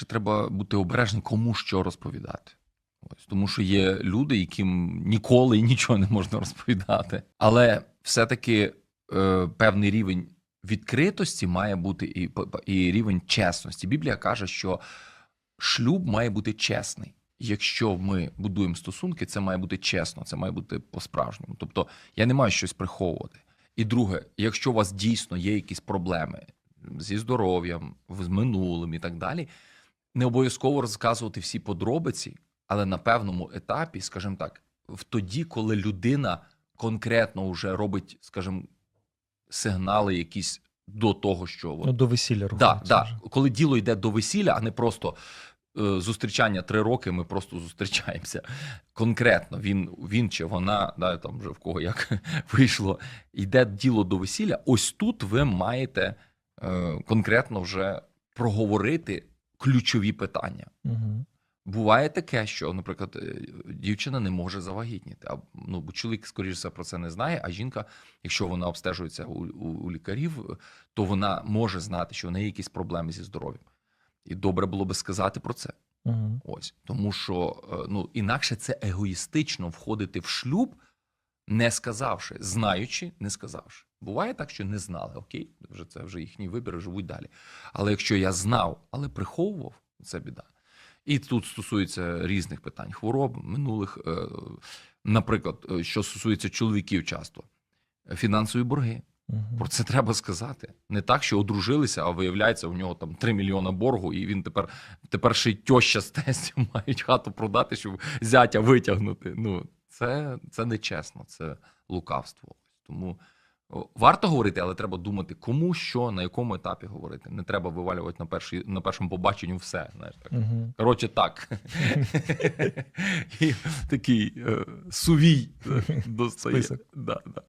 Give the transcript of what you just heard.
Ще треба бути обережним, кому що розповідати. Ось, тому що є люди, яким ніколи і нічого не можна розповідати. Але все-таки е, певний рівень відкритості має бути і, і рівень чесності. Біблія каже, що шлюб має бути чесний. Якщо ми будуємо стосунки, це має бути чесно, це має бути по-справжньому. Тобто я не маю щось приховувати. І друге, якщо у вас дійсно є якісь проблеми зі здоров'ям, з минулим і так далі, не обов'язково розказувати всі подробиці, але на певному етапі, скажімо так, в тоді, коли людина конкретно вже робить, скажімо, сигнали якісь до того, що от, Ну, до весілля Да, да. вже. Коли діло йде до весілля, а не просто е, зустрічання три роки, ми просто зустрічаємося. Конкретно він, він чи вона, да, там вже в кого як вийшло, йде діло до весілля. Ось тут ви маєте е, конкретно вже проговорити ключові питання. Угу. Буває таке, що, наприклад, е, дівчина не може завагітніти. А ну, бо чоловік, скоріш за все, про це не знає. А жінка, якщо вона обстежується у, у, у лікарів, то вона може знати, що в неї якісь проблеми зі здоров'ям. І добре було би сказати про це. Угу. Ось тому, що е, ну інакше це егоїстично входити в шлюб, не сказавши, знаючи, не сказавши. Буває так, що не знали. Окей, вже це вже їхній вибір, живуть далі. Але якщо я знав, але приховував, це біда. І тут стосується різних питань: хвороб, минулих, е, наприклад, е, що стосується чоловіків, часто фінансові борги. Угу. Про це треба сказати. Не так, що одружилися, а виявляється, у нього там 3 мільйона боргу, і він тепер, тепер ще й тьоща з тестю мають хату продати, щоб зятя витягнути. Ну, це, це нечесно, це лукавство. Тому варто говорити, але треба думати, кому що, на якому етапі говорити. Не треба вивалювати на, перші, на першому побаченню все. Знаєш, так. Угу. Коротше, так. І такий е, сувій